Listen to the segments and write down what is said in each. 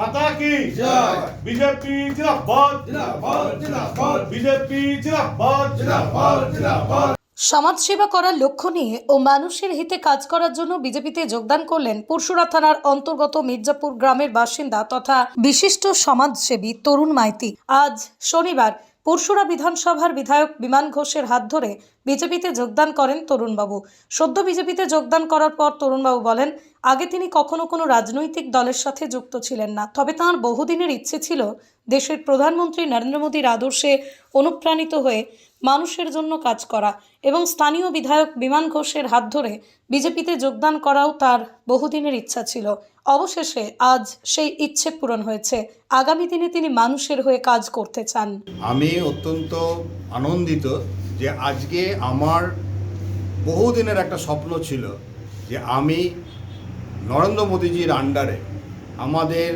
মাতা কি? BJP BJP সমাজসেবা করার লক্ষ্য নিয়ে ও মানুষের হিতে কাজ করার জন্য বিজেপিতে যোগদান করলেন পরশুরা থানার অন্তর্গত মির্জাপুর গ্রামের বাসিন্দা তথা বিশিষ্ট সমাজসেবী তরুণ মাইতি। আজ শনিবার পরশুরা বিধানসভার বিধায়ক বিমান ঘোষের হাত ধরে বিজেপিতে যোগদান করেন তরুণবাবু। সদ্য বিজেপিতে যোগদান করার পর তরুণবাবু বলেন, আগে তিনি কখনো কোনো রাজনৈতিক দলের সাথে যুক্ত ছিলেন না, তবে তাঁর বহুদিনের ইচ্ছে ছিল দেশের প্রধানমন্ত্রী নরেন্দ্র মোদীর আদর্শে অনুপ্রাণিত হয়ে মানুষের জন্য কাজ করা এবং স্থানীয় বিধায়ক বিমান ঘোষের হাত ধরে বিজেপিতে যোগদান করাও তার বহুদিনের ইচ্ছা ছিল। অবশেষে আজ সেই ইচ্ছে পূরণ হয়েছে। আগামী দিনে তিনি মানুষের হয়ে কাজ করতে চান। আমি অত্যন্ত আনন্দিত যে আজকে আমার বহুদিনের একটা স্বপ্ন ছিল যে আমি নরেন্দ্র মোদীজির আন্ডারে আমাদের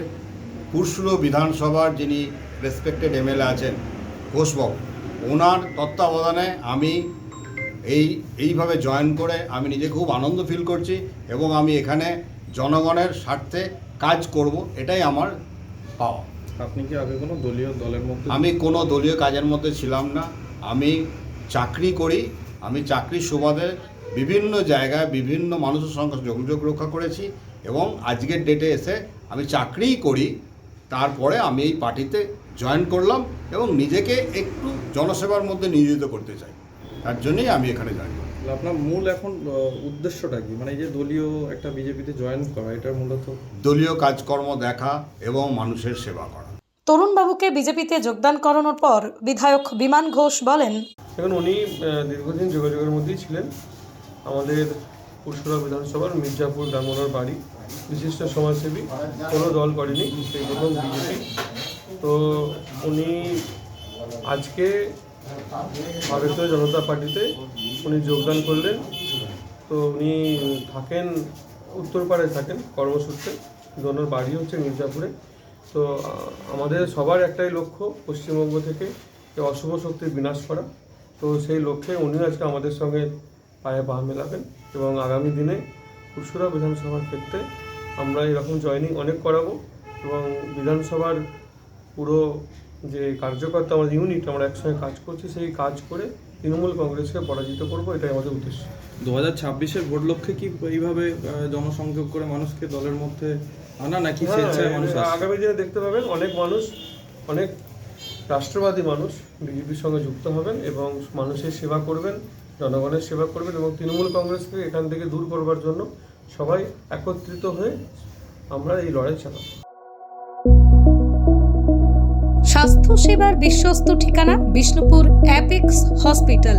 পুরসুর বিধানসভার যিনি রেসপেক্টেড এমএলএ আছেন ঘোষবাবু ওনার তত্ত্বাবধানে আমি এই এইভাবে জয়েন করে আমি নিজে খুব আনন্দ ফিল করছি এবং আমি এখানে জনগণের স্বার্থে কাজ করব এটাই আমার পাওয়া। আপনি কি আগে কোনো দলীয় দলের মধ্যে আমি কোনো দলীয় কাজের মধ্যে ছিলাম না। আমি চাকরি করি আমি চাকরির সুবাদে বিভিন্ন জায়গায় বিভিন্ন মানুষের সঙ্গে যোগাযোগ রক্ষা করেছি এবং আজকের ডেটে এসে আমি চাকরিই করি। তারপরে আমি এই পার্টিতে জয়েন করলাম এবং নিজেকে একটু জনসেবার মধ্যে নিয়োজিত করতে চাই। তার জন্যই আমি এখানে জয়েন আপনার মূল এখন উদ্দেশ্যটা কি? মানে এই যে দলীয় একটা বিজেপিতে জয়েন করা এটার মূলত দলীয় কাজকর্ম দেখা এবং মানুষের সেবা করা। তরুণবাবুকে বিজেপিতে যোগদান করানোর পর বিধায়ক বিমান ঘোষ বলেন এখন উনি দীর্ঘদিন যোগাযোগের মধ্যেই ছিলেন। আমাদের পুরসুরা বিধানসভার মির্জাপুর গ্রামনার বাড়ি। বিশিষ্ট সমাজসেবী, কোনো দল করেনি, সেই প্রথম বিজেপি। তো উনি আজকে ভারতীয় জনতা পার্টিতে উনি যোগদান করলেন। তো উনি থাকেন, উত্তরপাড়ায় থাকেন কর্মসূত্রে। কিন্তু ওনার বাড়ি হচ্ছে মির্জাপুরে। তো আমাদের সবার একটাই লক্ষ্য পশ্চিমবঙ্গ থেকে অশুভ শক্তির বিনাশ করা। তো সেই লক্ষ্যে উনি আজকে আমাদের সঙ্গে পায়ে পা মেলাবেন এবং আগামী দিনে খুচরা বিধানসভার ক্ষেত্রে আমরা এরকম জয়নিং অনেক করাবো এবং বিধানসভার পুরো যে কার্যকর্তা আমাদের ইউনিট আমরা একসঙ্গে কাজ করছি সেই কাজ করে তৃণমূল কংগ্রেসকে পরাজিত করব এটাই আমাদের উদ্দেশ্য। দু হাজার ছাব্বিশের ভোট লক্ষ্যে কি এইভাবে জনসংযোগ করে মানুষকে দলের মধ্যে আনা নাকি মানুষ হ্যাঁ, আগামী দিনে দেখতে পাবেন অনেক মানুষ অনেক রাষ্ট্রবাদী মানুষ বিজেপির সঙ্গে যুক্ত হবেন এবং মানুষের সেবা করবেন জনগণের সেবা করবেন এবং তৃণমূল কংগ্রেসকে এখান থেকে দূর করবার জন্য সবাই একত্রিত হয়ে আমরা এই লড়াই চালাবো। স্বাস্থ্যসেবার বিশ্বস্ত ঠিকানা বিষ্ণুপুর অ্যাপেক্স হসপিটাল।